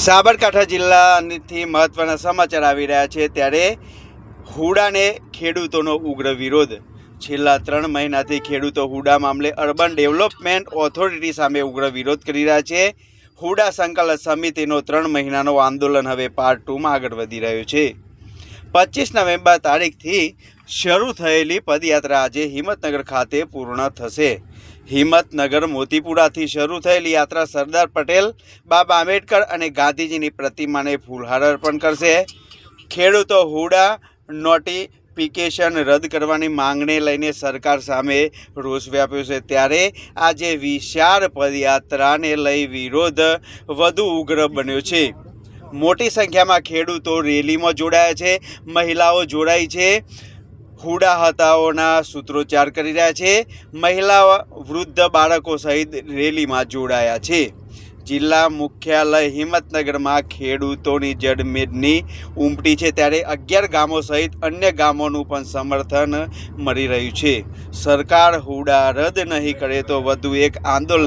સાબરકાંઠા જિલ્લાથી મહત્વના સમાચાર આવી રહ્યા છે ત્યારે હુડાને ખેડૂતોનો ઉગ્ર વિરોધ. છેલ્લા ત્રણ મહિનાથી ખેડૂતો હુડા મામલે અર્બન ડેવલપમેન્ટ ઓથોરિટી સામે ઉગ્ર વિરોધ કરી રહ્યા છે. હુડા સંકલન સમિતિનો ત્રણ મહિનાનો આંદોલન હવે પાર્ટ ટુમાં આગળ વધી રહ્યો છે. પચીસ નવેમ્બર તારીખથી શરૂ થયેલી પદયાત્રા આજે હિંમતનગર ખાતે પૂર્ણ થશે. હિંમતનગર મોતીપુરાથી શરૂ થયેલી યાત્રા સરદાર પટેલ, બાબા આંબેડકર અને ગાંધીજીની પ્રતિમાને ફૂલહાર અર્પણ કરશે. ખેડૂતો હુડા નોટિફિકેશન રદ કરવાની માંગને લઈને સરકાર સામે રોષ વ્યાપ્યો છે. ત્યારે આજે વિશાળ પદયાત્રાને લઈ વિરોધ વધુ ઉગ્ર બન્યો છે. મોટી સંખ્યામાં ખેડૂતો રેલીમાં જોડાયા છે, મહિલાઓ જોડાઈ છે હુડા હતાઓના સૂત્રોચ્ચાર કરી રહ્યા છે, મહિલા વૃદ્ધ બાળકો સહિત રેલીમાં જોડાયા છે. જિલ્લા મુખ્યાલય હિંમતનગરમાં ખેડૂતોની જડમેદની ઉમટી છે ત્યારે અગિયાર ગામો સહિત અન્ય ગામોનું પણ સમર્થન મળી રહ્યું છે. સરકાર હુડા રદ નહીં કરે તો વધુ એક આંદોલન